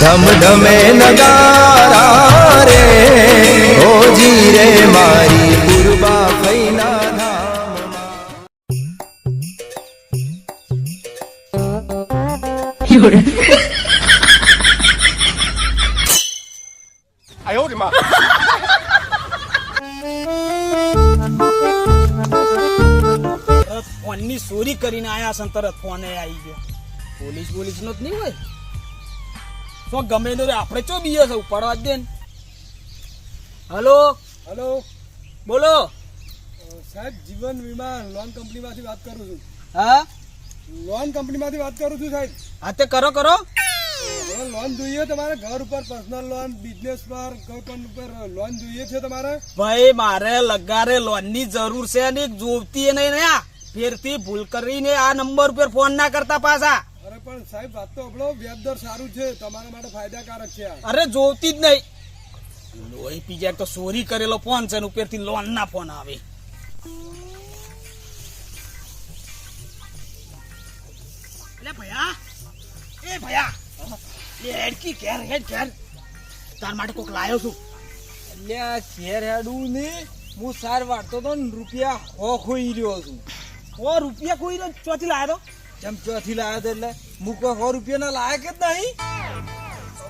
ધમ ધમે નગારા રે હોજી રે મારી પૂર્વા ફૈના ધામમાં તરત ફોનની ચોરી કરીને આયા તરત ફોને આવી ગયો. પોલીસ પોલીસ નો જ નહીં હોય? તો ગમે તો આપણે ચો બીએ છે ઉપાડવા જ દે ને. હલો? હલો? બોલો. સાહેબ જીવન વીમા લોન કંપનીમાંથી વાત કરું છું. હા? લોન કંપનીમાંથી વાત કરું છું સાહેબ. હા તે કરો કરો. લોન જોઈએ તમારે ઘર ઉપર પર્સનલ લોન બિઝનેસ પર કોઈ પણ ઉપર લોન જોઈએ છે તમારે? ભાઈ મારે લગારે લોનની જરૂર છે અને જોવતી નહીં ને આ ફેરથી ભૂલ કરીને આ નંબર ઉપર ફોન ના કરતા પાછા. પણ સાહેબ, વાત તો આપણો વ્યાજ દર સારું છે. તમારા માટે ફાયદાકારક છે અરે જોતી જ નહીં. લોહી પીજા તો ચોરી કરેલો ફોન છે ઉપરથી લોન ના ફોન આવે. એટલે ભયા. એ ભયા. હેડકી ઘેર, હેડ ઘેર. તાર માટે કોક લાયો છું. એટલે આ ઘેર હેડું ને હું સાર વાળતો તો ને રૂપિયા હો ખોઈ રહ્યો છું. હો, રૂપિયા ખોઈ રહ્યો ચોથી લાયો જેમ ચોથી લાવ્યો તો એટલે. કોઈ સો રૂપિયાના લાયક જ નહીં.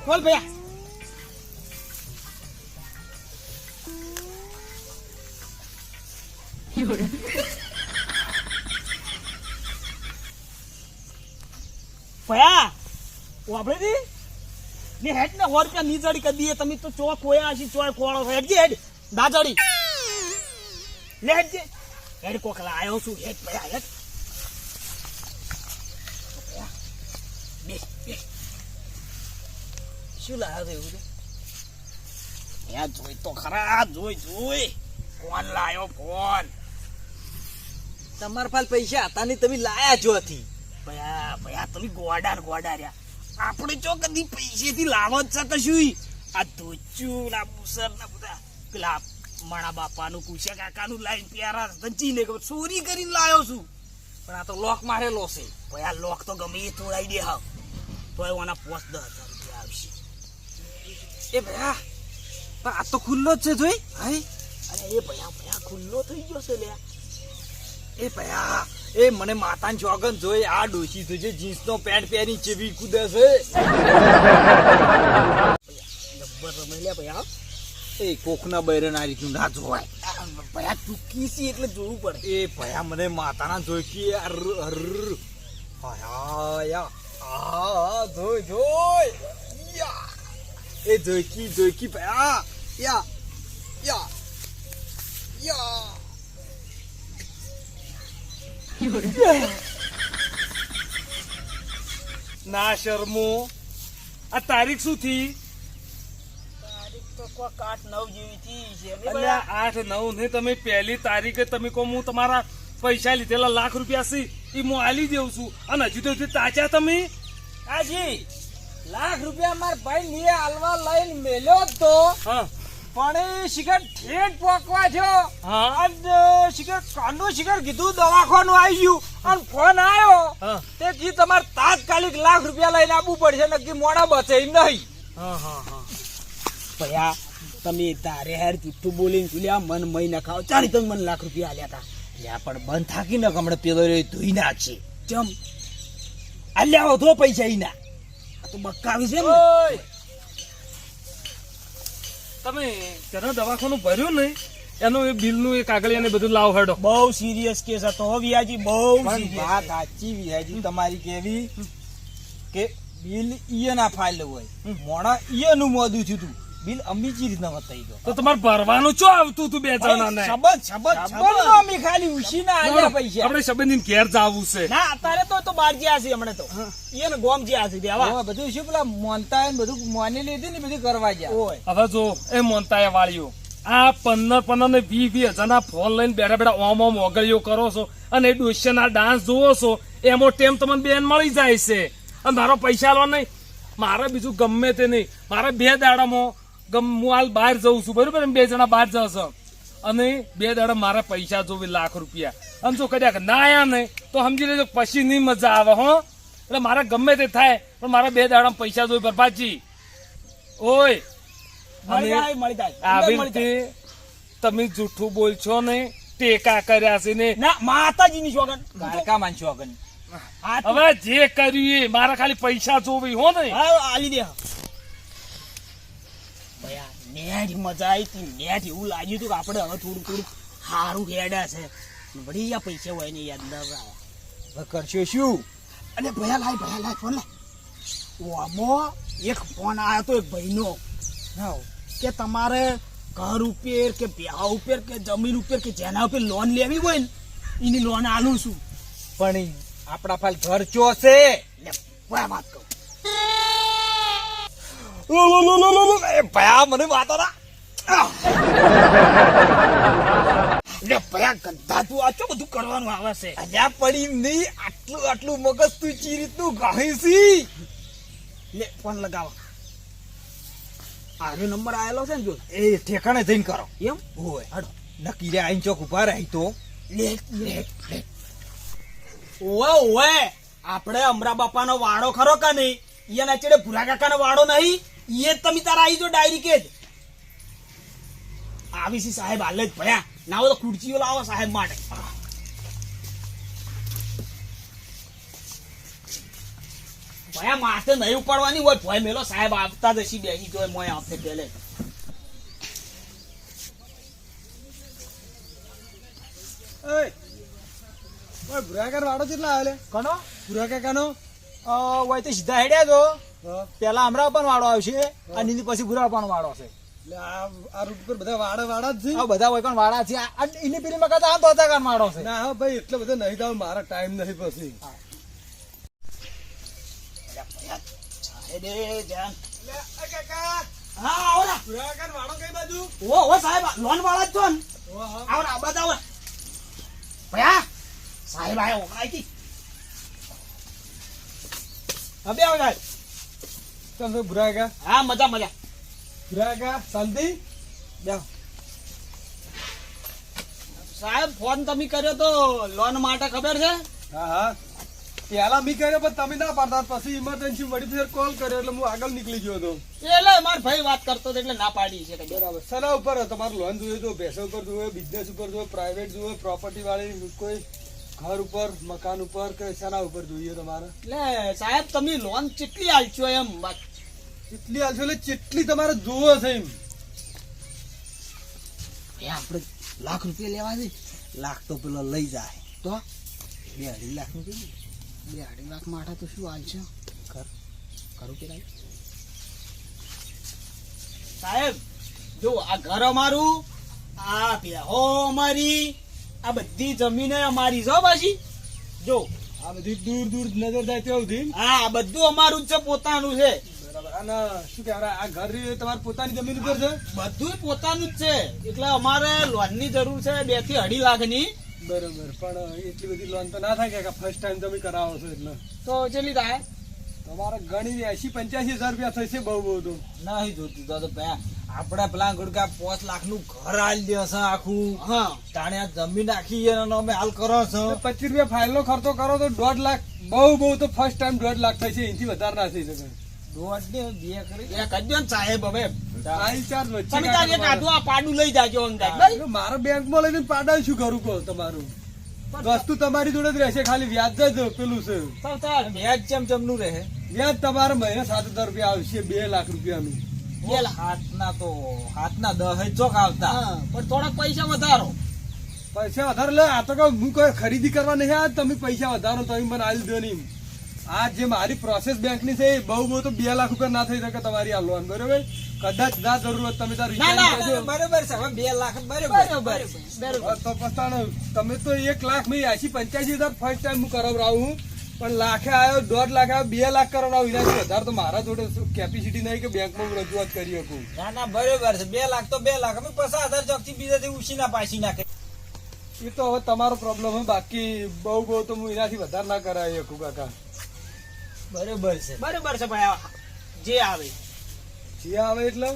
બોલ ભયા. વાપરે દી. ને ને સો રૂપિયા ની જડી તમે તો ચો કોયા હશી ચોય કોળો હેડ જી હેડ. ના લે હેડ જી હેડ કોક આવ્યો છું. હેડ ભયા, હેડ ભયા, બે બે શું લાવ્યો એવું તો? ત્યાં જોઈ તો ખરા જોઈ જોઈ. ફોન લાયો ફોન. તમારા પાસે પૈસા હતા નહીં તમે લાયા ચોથી ભયા ભયા તમે ગોડા ગોડા રહ્યા. આપણે જો કદી પૈસેથી લાવો જ છે કશું આ ધોચું ના મુસર ના બધા. પેલા મારા બાપાનું કુશા કાકાનું લાઈન પ્યારા ધંચીને ખબર? ચોરી કરીને લાયો છું. પણ આ તો લોક મારેલો છે. ભયા લોક તો ગમે એ તોડાઈ દે હા તો એના પોસ્ટ દસ એ ભયા પણ આ તો ખુલ્લો જ છે જોઈ હાય. અરે એ ભયા ભયા ખુલ્લો થઈ ગયો છે લ્યા. એ ભયા એ મને માતાની જોગન જોઈ આ ડોશી જોજે જીન્સ નો પેન્ટ પહેરી ચેવી કુદે છે. જબ્બર રમે લ્યા ભયા. એ કોકના બૈરણ આ રીતનું ના જોવાય. ભયા ચૂકી છે એટલે જોવું પડે. એ ભયા મને માતાના જોઈ કે અર. અર આ જોઈ જોઈ. એ જોઈકી જોઈકી ભયા યા યા યા ના શર્મો. આ તારીખ શું થી? તારીખ તો કોક આઠ નવ જેવી થી છે. ને આઠ નવ ને તમે પહેલી તારીખે તમે કહો હું તમારા પૈસા લીધેલા લાખ રૂપિયા છે એ હું આલી દેઉં છું. અને હજુ તો હજુ તાચા તમે? હાજી. લાખ રૂપિયા માર ભાઈ ની હાલવા લઈને મેલ્યો તો. હા. પણ એ શિખર ઠેઠ પોકવા થયો. હા. અને શિખર કાનું શિખર કીધું દવાખાનું આવી ગયું. અને ફોન આવ્યો હા. તે કી તમારે તાત્કાલિક લાખ રૂપિયા લઈને આવવું પડશે નક્કી મોડા બચે નહીં. હા હા હા. ભયા તમે તારે હેર જુઠ્ઠું બોલીને ચૂલ્યા મન મહી નખાવ. ચાલી તમે મને લાખ રૂપિયા આલ્યા હતા લ્યા પણ બંધ થાકી ન હમણાં પેલો ધોઈ નાખશે. ચમ. આલ્યા હો તો પૈસા ના તો બક્કાવી છે તમે તેનો દવાખાનું ભર્યું નહીં? એનું એ બિલનું એ કાગળિયા ને બધું લાવ હેડો. બહુ સિરિયસ કેસ હતો હો વિયાજી બહુ. વાત સાચી વિહાજી તમારી કેવી? કે બિલ ઈએ ફાઇલ હોય. મોડા ઈએ નું મોદું થયું તું. બિલ અમીજી રીતના બતાવી દો. તો તમારે ભરવાનું ચો આવતું તું બે જણાને? શબદ શબદ શબદ અમી ખાલી ઉશી ના આલ્યા પૈસા. આપણે સંબંધી ઘેર જાવું છે. ના અત્યારે તો તો બાર જ્યાં છે હમણે તો. એ ને ગોમ જ્યાં છે દેવા બધું શું પેલા મોનતા બધું મોની લીધી ને બધું કરવા ગયા હવે જો એ મોનતાએ વાળ્યો. આ પંદર પંદર ને વી વી હજારના ફોન લઈને બેઠા બેઠા ઓમ ઓમ ઓગળીઓ કરો છો અને ડોશિયાના ડાન્સ જોવો છો એમો ટેમ તમને બેન મળી જાય છે. અને મારો પૈસા લો નહીં. મારે બીજું ગમે તે નહીં. મારે બે દાડામાં ગમ હું હાલ બહાર જઉં છું બરોબર? એમ બે જણા બહાર જશો. અને બે દાડા મારા પૈસા જોવે લાખ રૂપિયા. અને જો કદાચ ના આયા ને તો સમજી લેજો પછી નહીં મજા આવે હો. એટલે મારા ગમે તે થાય પણ મારા બે દાડા પૈસા જોઈ બરબાજી ઓય. આવી રીતે તમે જૂઠું બોલશો ને ટેકા કર્યા છે ને. ના માતાજીની સોગન કાળકા માન અગન હવે જે કર્યું એ મારા ખાલી પૈસા જોવી હો ને. આલી દે. નેટ મજા આવી હતી નેટ એવું લાગ્યું હતું કે આપણે હવે થોડું થોડું સારું હેડા છે. વળી આ પૈસા હોય ને યાદ ન આવે. હવે કરશો શું? અને ભયા લાય ભયા લાય ફોન લાય. ઓમો એક ફોન આવ્યો તો એક ભાઈનો. કે તમારે ઘર ઉપર કે પ્યા ઉપર કે જમીન ઉપર કે જેના ઉપર લોન લેવી હોય ને એની લોન આલું છું. પણ આપણા પાલ ઘર ચો છે? વાત કહું. ભયા નંબર આયેલો છે ને જો એ ઠેકાણે જઈને કરો એમ હોય હડો નક્કી રે આઈન ચોક ઊભા રહી તો લે લે ઓવે ઓવે આપણે અમરા બાપાનો વાડો ખરો કે નહીં ઈયાના ચેડે ભૂરા કાકાનો વાડો નહીં જ તમે તારા આવી જો ડાયરી કે જ આવી સી સાહેબ હાલે જ ભયા ના હોય તો ખુરચીઓ લાવો સાહેબ માટે ભયા માથે નહીં ઉપાડવાની હોય ભય મેલો સાહેબ આવતા જશી બેસી જોય મોય આવતે પેલે ભુરાકાર વાળો કેટલા આવે કનો ભુરા કાનો હોય તો સીધા હેડ્યા તો પેલા હમણાં પણ વાળો આવશે અને એની પછી ભુરા પણ વાળો છે. આ રૂટ પર બધા વાડા વાડા જ છે? બધા હોય પણ વાડા છે. આ એની પેલી માં કહેતા આમ તો કાન વાળો છે. ના હા ભાઈ એટલે બધા નહીં થાવ મારા ટાઈમ નહીં પછી. સાહેબે જાન હા આવો ના. ભુરાકાર વાળો કઈ બાજુ? ઓ ઓ સાહેબ લોન વાળા જ છો ને. આવો ને આ બાજુ આવો. ભયા સાહેબ આયો ઓળખાય કી હવે આવો તમે બુરાગા હા મજા મજા. બુરાગા શાંતિ? જાઓ. સાહેબ ફોન તમે કર્યો તો લોન માટે ખબર છે? હા હા. પેલા મી કર્યો પણ તમે ના પાડતા. પછી ઇમરજન્સી વડી ફેર કોલ કર્યો એટલે હું આગળ નીકળી ગયો હતો. એટલે માર ભાઈ વાત કરતો હતો એટલે ના પાડી છે બરાબર. સલાહ ઉપર તમારે લોન જોઈએ તો ભેંસો ઉપર જોઈએ બિઝનેસ ઉપર જોઈએ પ્રાઇવેટ જોઈએ પ્રોપર્ટી વાળી કોઈ ઘર ઉપર મકાન ઉપર કે શાના ઉપર જોઈએ તમારે? એટલે સાહેબ તમે લોન કેટલી આલશો એમ? કેટલી હાલશો એટલે કેટલી તમારે જોવો છે એમ. એ આપણે લાખ રૂપિયા લેવા છે. લાખ તો પેલો લઈ જાય. તો? બે અઢી લાખનું બે અઢી લાખ માટે તો શું હાલશે ઘર. કરું કે નહીં? સાહેબ જો આ ઘર અમારું આ પેહો અમારી આ બધી જમીને અમારી છો પાછી જો. આ બધી દૂર દૂર નજર જાય ત્યાં સુધી હા આ બધું અમારું જ છે પોતાનું છે. બરાબર. અને શું કહેવાય આ ઘર તમારી પોતાની જમીન ઉપર છે? બધું પોતાનું જ છે. એટલે અમારે લોનની જરૂર છે બેથી અઢી લાખની. બરોબર. પણ એટલી બધી લોન તો ના થાય કે ફર્સ્ટ ટાઈમ તમે કરાવો છો એટલે. તો કેટલી થાય? તમારે ઘણી એસી પંચ્યાસી હજાર રૂપિયા થશે બહુ બહુ તો. ના જોતું તો આપણે પેલા ગુડકા પાંચ લાખનું ઘર હાલ દે છે આખું. હા. તાણે આ જમીન આખી એનો અમે હાલ કરો છો. પચીસ રૂપિયા ફાઇલ નો ખર્ચો કરો તો દોઢ લાખ બહુ બહુ તો ફર્સ્ટ ટાઈમ દોઢ લાખ થશે એથી વધારે ના થઈ શકે દોઢ ને બે કરી. ને સાહેબ હવે. પાડું લઈ જાજો મારે બેંકમાં લઈને પાડા શું કરું કહો તમારું? વસ્તુ તમારી જોડે જ રહેશે ખાલી વ્યાજ જ પેલું છે. તો વ્યાજ ચમ ચમનું રહે. વ્યાજ તમારે મહિને સાત હજાર રૂપિયા આવશે બે લાખ રૂપિયાનું. હાથના તો હાથના દહ ચોક આવતા. પણ થોડાક પૈસા વધારો. પૈસા વધારો લે આ તો હું કોઈ ખરીદી કરવા નહીં આ તમે પૈસા વધારો તમે મને આલી દો નહીં. આ જે મારી પ્રોસેસ બેંકની છે એ બહુ બહુ તો બે લાખ રૂપિયા ના થઈ શકે તમારી આ લોન બરોબર? કદાચ ના જરૂર તમે તાર. બરોબર છે બે લાખ બરોબર. હા, તો પસ્તાણો તમે તો એક લાખ મેં એસી પંચ્યાસી હજાર ફર્સ્ટ ટાઈમ હું કરાવડાવું. પણ લાખે આવ્યો દોઢ લાખ આવ્યો બે લાખ કરાવડાવું એનાથી વધારે તો મારા જોડે કેપેસિટી નહીં કે બેંકમાં હું રજૂઆત કરી શકું? ના ના બરોબર છે. બે લાખ તો બે લાખ. અમે પચાસ હજાર ચોકથી બીજાથી ઉછી ના પાછી નાખે. એ તો હવે તમારો પ્રોબ્લેમ હોય બાકી બહુ બહુ તો હું એનાથી વધારે ના કરાવી શકું કાકા. બરોબર છે. બરોબર છે ભાઈ જે આવે. જે આવે એટલે?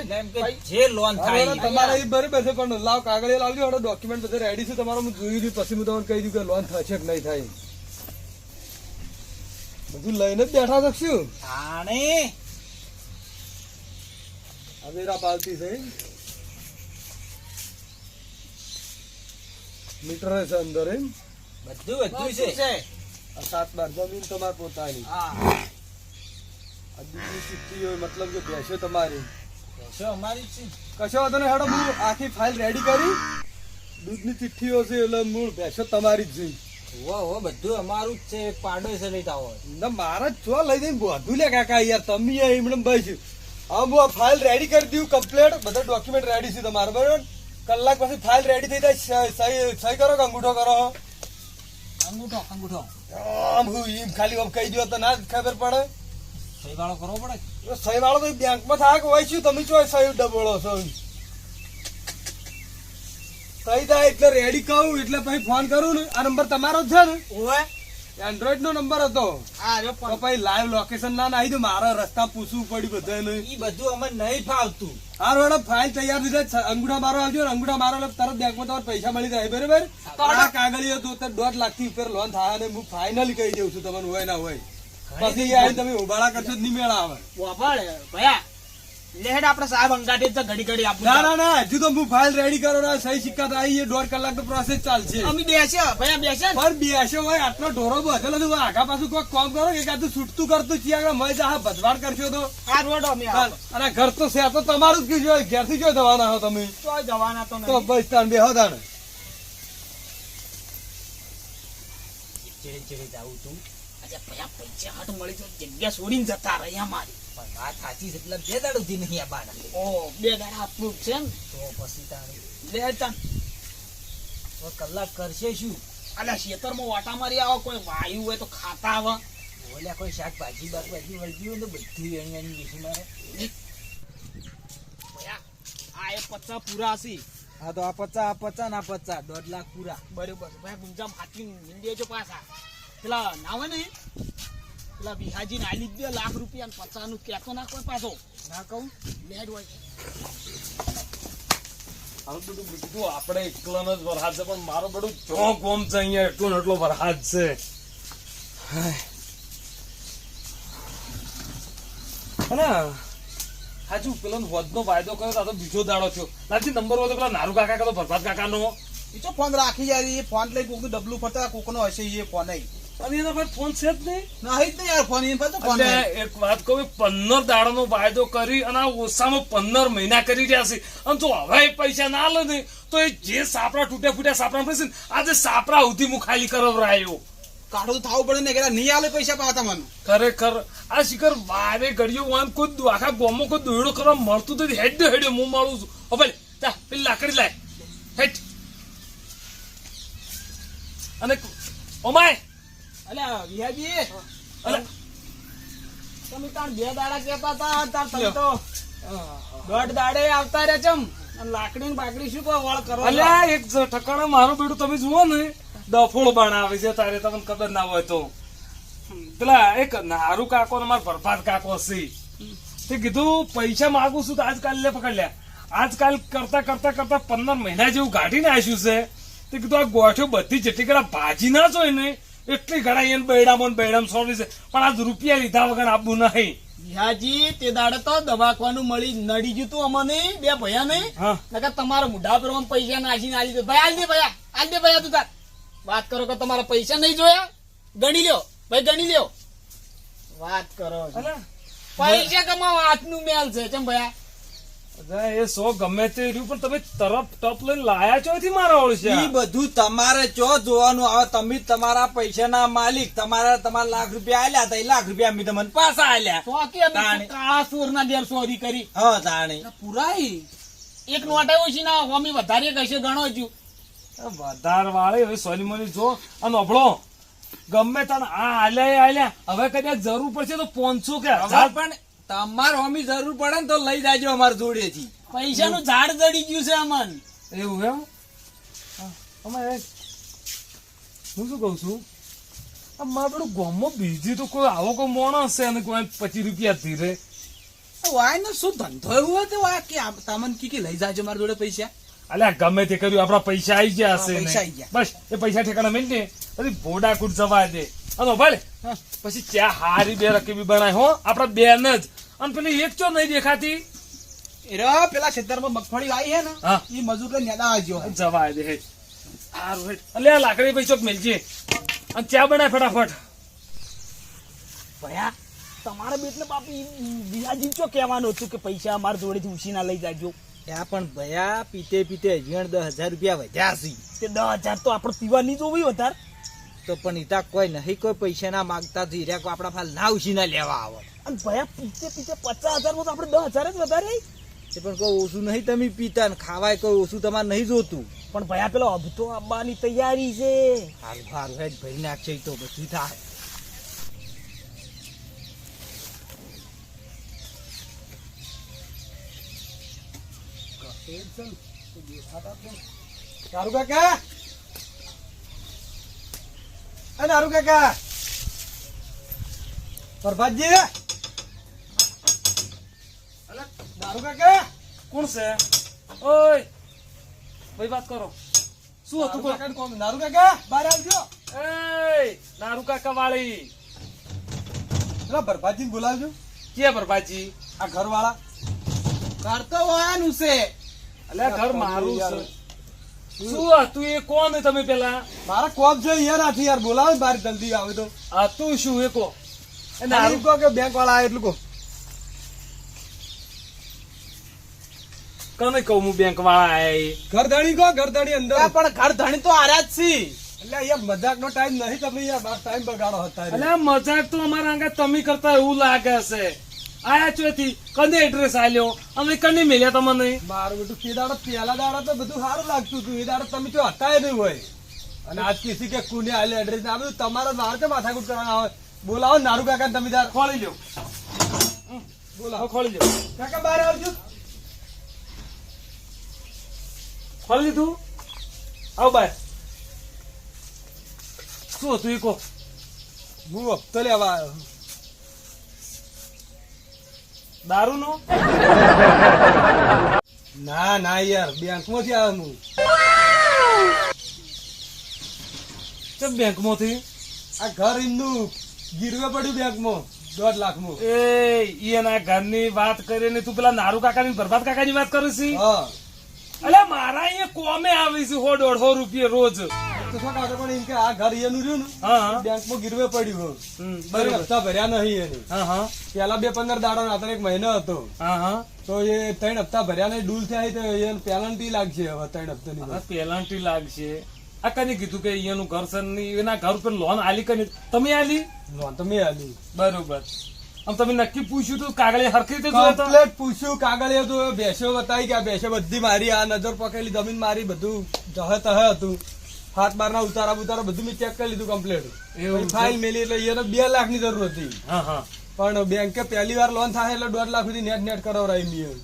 એટલે એમ કે જે લોન થાય. તમારે બરોબર છે પણ લાવ કાગળિયા લાવજો ડોક્યુમેન્ટ બધા રેડી છે. તમારો હું જોઈ દઉં પછી હું તમને કહી દઉં કે લોન થશે કે નહીં થાય. બધું લઈને જ બેઠા છો શું? આણે. અવેરા પાલતી છે. મીટર છે અંદર એમ. બધું બધું છે. આ સાત બાર જમીન તમારી પોતાની. હા. આ દૂધની ચિઠ્ઠી હોય મતલબ કે ભેંસો તમારી. ભેંસો અમારી છે. કશો વાંધો નહીં હેડો હું આખી ફાઇલ રેડી કરી. દૂધની ચિઠ્ઠીઓ છે એટલે મૂળ ભેંસો તમારી જ છે. હો હો બધું અમારું જ છે પાડો છે નહીં તાવો ના મારા જ લઈ દઈને બધું લે કાકા યાર તમે એમણે ભાઈ હા હું આ ફાઇલ રેડી કરી દઉં કમ્પ્લીટ બધા ડોક્યુમેન્ટ રેડી છે તમારે બરાબર? કલાક પછી ફાઇલ રેડી થઈ જાય સહી- સહી સહી કરો કે અંગૂઠો કરો? અંગૂઠો અંગૂઠો. આમ હું એમ ખાલી આમ કહી દો તો ના ખબર પડે. સહી વાળો કરવો પડે સહી વાળો તો બેંકમાં થાય કે હોય શું તમે ચો સહી ડબોળો છો થાય એટલે રેડી કહું એટલે પછી ફોન કરું ને. આ નંબર તમારો જ છે ને? ઓવે. એન્ડ્રોઈડ નો નંબર હતો. તો પછી લાઈવ લોકેશન ના નાખી દો મારા રસ્તા પૂછવું પડ્યું બધાને. એ બધું અમે નહીં ફાવતું. હાર મેડમ ફાઇલ તૈયાર થઈ જાય અંગૂઠા મારો આવજો ને અંગૂઠા મારો એટલે તરત બેંકમાં તમારે પૈસા મળી જાય બરાબર? આ હતું તો અત્યારે દોઢ લાખથી ઉપર લોન થાય અને હું ફાઇનલી કહી દઉં છું તમને હોય ના હોય. પછી તમે ઉબાળા કરશો જ નહીં મેળા આવે. ભયા. લેડ આપણે સાહેબ અંગાટે જ ઘડી ઘડી આપું ના ના ના હજુ તો હું ફાઇલ રેડી કરો ના સહી સિક્કા તો આવી દોઢ કલાક તો પ્રોસેસ ચાલશે. અમે બેસ્યા ભયા બેસ્યા પણ બેસો હોય આટલો ઢોરો બધેલો તો આગા પાછું કોઈ કામ કરો કે કાતું છૂટતું કરતું છીએ આગળ મય જા ભજવાડ કરશો તો. આ રોડ અમે અને ઘર તો છે તો તમારું જ કીધું ઘેર ઘેરથી જો જવાના હો તમે? તો જવાના તો તો બસ તાણ બેહો તાણ. ચીડી ચીડી જાવું તું આજે ભયા પૈસા હાટ મળી તો જગ્યા છોડીને જતા રહ્યા મારી. પણ વાત સાચી છે એટલે બે દાડુથી નહીં આ બાના ઓ બે દાડા અપ્રૂવ છે ને તો પછી તારે. બે તન. તો કલાક કરશે શું? અલ્યા ખેતરમાં વાટા મારી આવો કોઈ વાયુ હોય તો ખાતા આવે. બોલ્યા કોઈ શાકભાજી બાકભાજી વળગી હોય તો બધું એની એની વેચી મારે. આ એ પચા પૂરા હશે. હા તો આ પચા આ પચા ના પચાસ દોઢ લાખ પૂરા. બરોબર ભાઈ ગુંજામ હાથી મીંડી જો પાછા. પેલા નાવે ને પેલા વિહાજી ને આલી દે લાખ રૂપિયા ને પચાસનું કેતો ના કોઈ પાછો. ના કહું. લેડ હોય. આવું બધું બીજું આપણે એકલાનો જ વરસાદ છે પણ મારો બધું ચોક ઓમ છે અહીંયા એટલો ને એટલો વરસાદ છે. હાય. અને હાજુ પેલો વધનો વાયદો કર્યો તો બીજો દાડો થયો. લાજી નંબર હોય તો પેલા નારુ કાકા કાં ભરભાત કાકાનો. એ તો ફોન રાખી જાય એ ફોન લઈ કોક ડબલું ફરતા કોકનો હશે એ ફોન નહીં અને એના પાસે ફોન છે જ નહીં. નહીં જ નહીં યાર ફોન એની પાસે ફોન એક વાત કહું પંદર દાડાનો વાયદો કરી અને આ ઓછામાં પંદર મહિના કરી રહ્યા છે. અને જો હવે પૈસા ના લે ને તો એ જે સાપડા તૂટ્યા ફૂટ્યા સાપડા પડશે આજે સાપડા સુધી હું ખાલી કરાવરાયો. કાઢું થવું પડે ને કે નહીં આલે પૈસા પાતા મને. ખરેખર આ શિખર વારે ઘડીઓ વાન કોઈ દુ- આખા ગોમો કોઈ દોયડો કરવા મળતું નથી. હેડ હેડ હું મળું છું. હવે પેલી લાકડી લાય. હેટ અને ઓમાય અલ્યા વિહાજી. તમે તાર બે દાડા કેતા હતા તાર તમે તો દોઢ દાડે આવતા રે ચમ લાકડી ને બાકડી શું કોઈ વળ કરો. અલ્યા એક ઠકાણા મારું બેડું તમે જુઓ ને. ડફોળ બનાવે છે તારે તમને ખબર ના હોય તો. પેલા એક નારું કાકો ને મારા બરબાદ કાકો છે તે કીધું પૈસા માગું છું તો આજકાલ લે પકડ લે. આજકાલ કરતા કરતા કરતા પંદર મહિના જેવું કાઢીને આવ્યું છે. તે કીધું આ ગોઠ્યો બધી જેટલી કરા ભાજી ના જોઈ ને એટલી ઘણા એને બૈડામાં બૈડામાં સોરી છે. પણ આજ રૂપિયા લીધા વગર આપવું નહીં. વિહાજી તે દાડે તો દવાખવાનું મળી નડી ગયું તું અમને બે ભયા નહીં નકર તમારા મુઢા પર પૈસા નાખીને આલી દે. ભાઈ આલ દે ભયા. આલ દે ભયા તું તાર. વાત કરો કે તમારા પૈસા નહીં જોયા? ગણી લ્યો. ભાઈ ગણી લ્યો. વાત કરો. પૈસા કમાવા હાથનું મેલ છે. ચમ ભયા? એ સો ગમે તે રહ્યું પણ તમે તરફ ટપ લઈને લાયા છો થી મારા ઓળશે એ બધું તમારે ચો જોવાનું? આવે તમે તમારા પૈસાના માલિક તમારા તમારા લાખ રૂપિયા આલ્યા હતા એ લાખ રૂપિયા અમે તમને પાછા આલ્યા. તો કે કાળા તાણી. ના ચોરના સોરી કરી. હા તાણી. પુરાઈ. એક નોટ છે ના હોમી વધારે કશે ગણો છું. વધાર વાળે હવે સોની મોની જો. અને અભળો ગમે તને આ આલ્યા આલ્યા. હવે કદાચ જરૂર પડશે તો પોનસો કે હજાર. પણ તમારે હોમી જરૂર પડે ને તો લઈ જાજો અમારા જોડેથી. પૈસાનું ઝાડ જડી ગયું છે અમન. એવું એમ? અમારે હું શું કઉ છું? મારે પેલું ગામમાં બીજી તો કોઈ આવો કોઈ માણસ છે અને કોઈ પચીસ રૂપિયા ધીરે. વાય ને શું ધંધો એવું હોય તો વાય કે તમને કી કે લઈ જાજો મારા જોડે પૈસા. અલ્યા ગમે તે કર્યું આપડા પૈસા આવી ગયા હશે. બસ એ પૈસા ઠેકાણા મેં ને પછી ભોડાકૂટ જવા દે. અને ભલે પછી ચા હારી બે રકીબી બનાય હો. આપડા બેન જ. અને પેલી એક ચો નહીં દેખાતી? એ પેલા ખેતરમાં મગફળી આવી હે ને. એ મજૂર નેદા આવજો જવાય દે હે. હારું હેડ અલે લાકડી પૈસો મેલજે. અને ચા બનાય ફટાફટ. ભયા તમારા બેટને બાપી બીજા ચો કહેવાનું હતું કે પૈસા અમારા જોડેથી ઉછીના લઈ જાજો. ત્યાં પણ ભયા પીતે પીતે હજી દસ હજાર રૂપિયા વધ્યા છે. તે દસ હજાર તો આપણે પીવા નહીં જોવી વધારે. તો પણ ઈતા કોઈ નહીં કોઈ પૈસા ના માગતા તો હીરા આપણા ફાલ ના ઉછીના લેવા આવે. અને ભયા પીતે પીતે પચાસ હજાર તો આપણે દસ હજાર જ વધારે એ પણ કોઈ ઓછું નહીં તમે પીતા ને ખાવાય કોઈ ઓછું તમારે નહીં જોતું. પણ ભયા પેલો અભતો આવવાની તૈયારી છે. હાલ હારું ભાઈ ભરી નાખશે તો બધું થાય. નારું કાકા? એ નારું કાકા. પ્રભાતજી? અલે, કાકા? કોણ છે? ઓય ભાઈ વાત કરો. શું હતું કાકાને કોણ? નારું કાકા બહાર આવજો. એ નારુ કાકા વાળી પેલા પ્રભાતજીને બોલાવજો. કે બરભાજી આ ઘર વાળા ઘર તો હોવાનું છે. અલ્યા ઘર મારું છે. શું હતું એ કોણ તમે પેલા? મારા કોમ છે યાર આથી યાર બોલાવો ને જલ્દી આવે તો. આ શું એ કો? એ નારું નારું કે બેંક વાળા આવે એટલું કહો કને કહું હું બેંક વાળા ઘર એ? ઘરધણી ઘર ઘરધણી અંદર. પણ ઘર ધણી તો આર્યા જ છે. એટલે યાર મજાક નો ટાઈમ નહીં તમે યાર ટાઈમ બગાડો હતા અલ્યા મજાક તો અમારા આગળ તમે કરતા એવું લાગે છે. આયા ચોથી કને એડ્રેસ આલ્યો? અમે કને મેલ્યા તમને? મારું બેટું તે દાડો પેલા દાડો તો બધું સારું લાગતું હતું. એ દાડો તમે તો હતા નહીં હોય. અને આજ કિસી કે કુને આલે એડ્રેસ ના બધું તમારા મારે તો માથાકૂટ કરવાના હોય. બોલાવો નારુ કાકા તમે તાર ખોલી લ્યો. બોલાવો. ખોલી લ્યો. કાકા બહાર આવજો. ખોલી લીધું આવ બાય શું હતું એ કહો? હું હપ્તો લેવા આવ્યો. દારૂ નો ના ના યાર બેંકમાંથી આવ્યો હું બેંકમાંથી આ ઘર એમનું ગીરવે પડ્યું બેંકમાં દોઢ લાખનું એ એના ઘરની વાત કરીને તું પેલા નારુ કાકાની બરબાદ કાકા ની વાત કરું છે? હા. અલે મારા અહીંયા કોમે આવી છે હો દોઢસો રૂપિયા રોજ. તો શું કાકા પણ એમ કે આ ઘર એનું રહ્યું ને હા હા. બેંકમાં ગીરવે પડ્યું હોય બરાબર. હપ્તા ભર્યા નહીં એને. હા હા. પેલા બે પંદર દાડો નાતર એક મહિનો હતો. હા હા. તો એ ત્રણ હપ્તા ભર્યા ને ડૂલ થાય તો એને પેનલ્ટી લાગશે હવે ત્રણ હપ્તાની આ લાગશે. આ કને કીધું કે અહીંયાનું ઘર છે એના ઘર ઉપર લોન આલી કને તમે આલી? લોન તમે આલી. બરોબર. આમ તમે નક્કી પૂછ્યું તું કાગળે હરખી રીતે કમ્પ્લેટ પૂછ્યું કાગળે તો બેસો બતાવી કે આ બેસો બધી મારી આ નજર પકડેલી જમીન મારી બધું જહ તહે હતું. હાથ બારના ઉતારા ઉતારા બધું મેં ચેક કરી લીધું કમ્પ્લેટ ફાઇલ મેલી એટલે એને બે લાખની જરૂર હતી. હા હા. પણ બેંકે પહેલી વાર લોન થાય એટલે દોઢ લાખ સુધી નેટ નેટ કરાવરાય મેં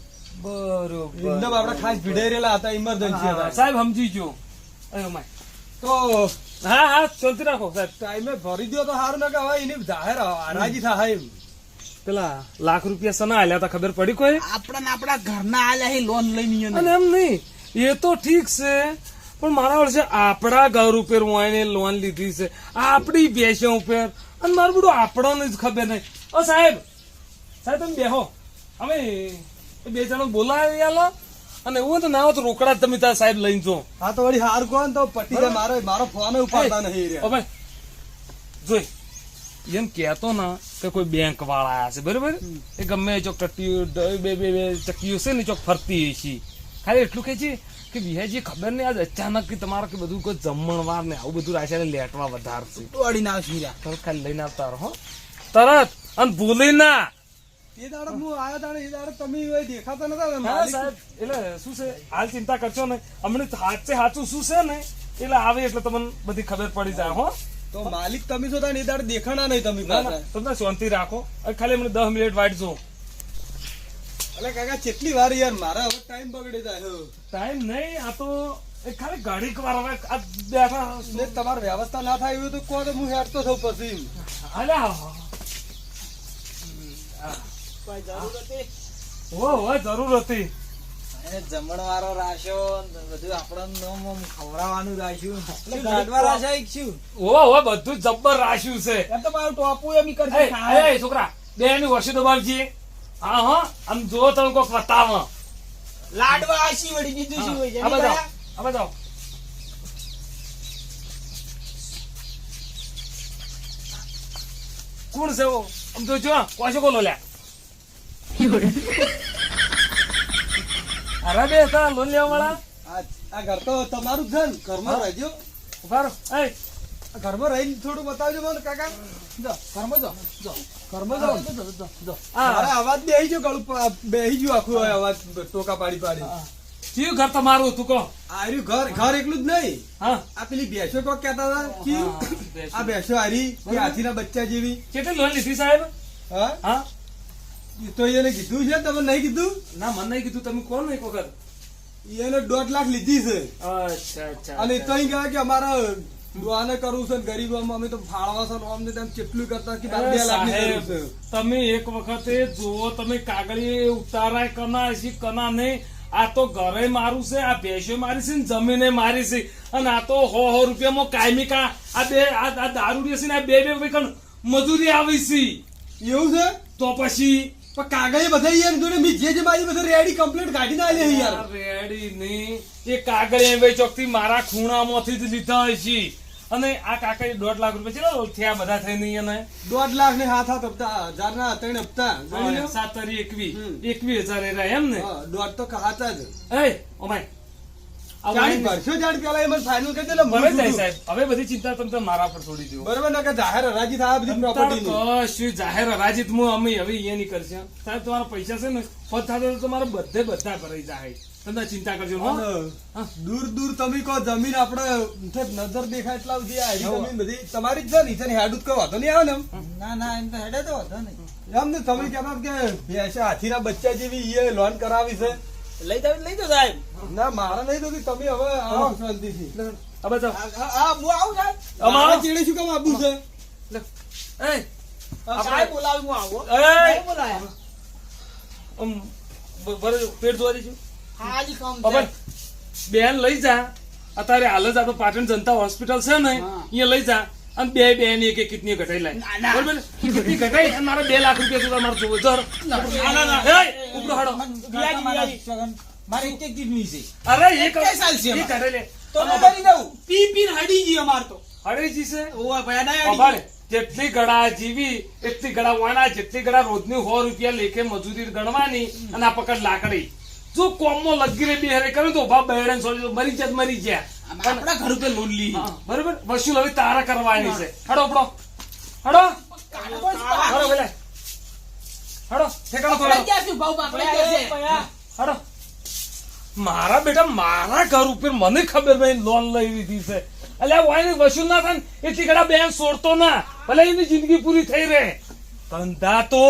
બરોબર. એકદમ આપણે ખાસ ભીડાઈ રહેલા હતા ઇમરજન્સી હતા સાહેબ સમજી જો તો હા હા શાંતિ રાખો સાહેબ. ટાઈમે ભરી દો તો સારું ના કે હવે એની જાહેર હરાજી થાય એમ. પેલા લાખ રૂપિયા સના આલ્યા હતા ખબર પડી કોઈ? આપણા આપણા ઘરના આલ્યા હે લોન લઈને ઈયોને. અને એમ નહીં. એ તો ઠીક છે પણ મારા વર્ષે આપણા ઘર ઉપર હું એને લોન લીધી છે. આપણી બેસ્યા ઉપર. અને મારું બધું આપણને જ ખબર નહીં. ઓ સાહેબ સાહેબ તમે બેહો. અમે બે જણો બોલાવી આલો. અને એવું તો ના હોય તો રોકડા તમે ત્યાં સાહેબ લઈને જો. હા તો વળી હાર કોણ? તો પટી જાય મારો મારો ફોન ઉપાડતા નહીં ભાઈ જોઈ એમ કહેતો ના કે કોઈ બેંક વાળા આયા છે બરોબર? એ ગમે ચોક ટટ્ટીઓ બે બે બે ચક્કીઓ છે ને ચોક ફરતી છે. ખાલી એટલું કે છે કે વિહાજી ખબર નહીં આજ અચાનક કે તમારે કે બધું કોઈ જમણવાર ને આવું બધું રાખ્યા લેટવા વધારશે. દોડીને આવશે હીરા. ખાલી લઈને આવતા હો. તરત અને ભૂલી ના. એ દાડો હું આયો તાણે એ દાડો તમે હોય દેખાતા નતા સાહેબ એટલે શું છે? હાલ ચિંતા કરશો ને અમને સાચે સાચું શું છે ને? એટલે આવે એટલે તમને બધી ખબર પડી જાય હો. તો માલિક તમે છો તાણે એ દાડો દેખાણા નહીં તમે. તમને શાંતિ રાખો. ખાલી અમને દસ મિનિટ વાટજો અલે કાકા કેટલી વાર યાર મારે હવે ટાઈમ બગડી જાય ટાઈમ નહીં આ તો એ ખાલી ઘડીક વાર હવે આ બેઠા ને તમારે વ્યવસ્થા ના થાય એવું તો કહો તો હું હેડતો થઉં પછી. અલ્યા કોઈ જરૂર હતી? હો હો જરૂર હતી. એ જમણવારો રાખ્યો બધું આપણને ખવડાવવાનું રાખ્યું. એટલે એક હો. હો બધું જબ્બર રાખ્યું છે. એમ તો મારું ટોપું એમ કરશે છોકરા બે ની વર્ષી દબાવજી. હા હા આમ જો તમે કોક બતાવો લાડવા આશી વળી બીજું શું હોય છે? આ બતાવો આ બતાવો. કોણ છે આમ તો જો કોશો કોલો લ્યા? અરે બે હતા લોન લેવા વાળા આ આ ઘર તો તમારું ને ઘરમાં રહેજો. ઊભા રહો. ઘરમાં રહીને થોડું બતાવજો મને કાકા. જો ઘરમાં જો જો ઘરમાં જો. જો જો અરે અવાજ બેહી જો ગળું બેહી જો આખું અવાજ ટોકા પાડી પાડી. કયું ઘર તમારું તું કહો? આર્યું ઘર ઘર એકલું જ નહીં. હા. આ પેલી ભેંસો કોક કહેતા હતા કયું? આ ભેંસો હારી કે હાથીના બચ્ચા જેવી. કેટલી લોન લીધી સાહેબ? હા? હા. તો એને કીધું છે તમે નહીં કીધું? ના મને નહીં કીધું તમે કોણ એક વખત. એને દોઢ લાખ લીધી છે. અચ્છા અચ્છા અને તો ગયા કે અમારા દુઆને કરું છે ગરીબો અમે તો ફાળવા છે અમને તેમ કેટલું કરતા કે બે લાખ છે. તમે એક વખતે જુઓ તમે કાગળી ઉતારાય કના હશી કના નહીં. આ તો ઘરે મારું છે આ ભેંસો મારી છે ને જમીને મારી છે. અને આ તો હો હો રૂપિયામાં કાયમી કા આ બે આ દારૂ રહેશે ને આ બે બે વેકન મજૂરી આવી છે. એવું છે? તો પછી? પણ કાગળ બધા યાર જોડે મી જે જે મારી બધા રેડી કમ્પ્લીટ કાઢી ના લે યાર. રેડી નહીં. એ કાગળ એ ચોકથી મારા ખૂણામાંથી જ લીધા હશે. અને આ કાકા દોઢ લાખ રૂપિયા છે થયા બધા થઈને એને દોઢ લાખ ને હાથ હાથ હપ્તા હજાર ના ત્રણ હપ્તા સાત તારી એકવી. એકવી હજાર એરા એમ ને. દોઢ તો હાથા જ. એ ઓમાય. નહીં પૈસા છે ને પદ થતા તો તમારે બધે બધા ભરાઈ જાય. તમે ચિંતા કરજો દૂર દૂર તમે કહો જમીન આપડે નજર દેખાય એટલા સુધી આ જમીન બધી. તમારી જ છે ને છે હેડું કઈ વાંધો નહીં આવે ને ના ના એમ તો હેડે તો વાંધો નહીં. એમ ને તમે કેમ કે ભેંસા હાથીના બચ્ચા જેવી એ લોન કરાવી છે? લઈ જાવ લઈ જાવ સાહેબ. ના મારા નહીં થતી તમે હવે આવો શાંતિથી. આ બધા આ આ હું આવું સાહેબ? મારા ચીડે શું કામ આપવું છે? એ. સાહેબ બોલાવી હું આવો એ. બોલાયા. પેટ ધોવા દઈશું. કામ બેન લઈ જા. અત્યારે હાલ જ આપણે પાટણ જનતા હોસ્પિટલ છે ને અહીંયા લઈ જા. અને બે બે ની એક એક કિડની ઘટાઈ લાય. ના, ના. બરોબર? કિડની ઘટાઈ અને મારે બે લાખ રૂપિયા સુધી મારે જોવો. જર. ના, ના, ના. ઉપડો હાડો. મારે એક એક કિડની છે. અરે એક સાલ છે એક ઘટાઈ લે તો કરી દઉં. પી પી હડી ગઈ અમાર તો. હળેજી છે? ઓવા ભયા ના હડી જેટલી ગળા જીવી એટલી ગળા વાણા જેટલી ગળા રોજની સો રૂપિયા લેખે મજૂરી ગણવાની અને આ પકડ લાકડી. જો કોમમાં લગી રે બે કરે તો ઊભા બેડે ને મરી જાય મરી જાય. આપણા ઘર ઉપર લોન લી બરોબર? વસૂલ હવે તારા કરવાની છે. હડો ઉપડો હડો. હડો પેલા હડો ઠેકાણો થોડો હડો. મારા બેટા મારા ઘર ઉપર મને ખબર નહીં લોન લઈ લીધી છે. એટલે વાયની વસૂલ ના થાય એથી એટલી ઘણા બેન સોડતો ના. ભલે એની જિંદગી પૂરી થઈ રહે. ધંધા તો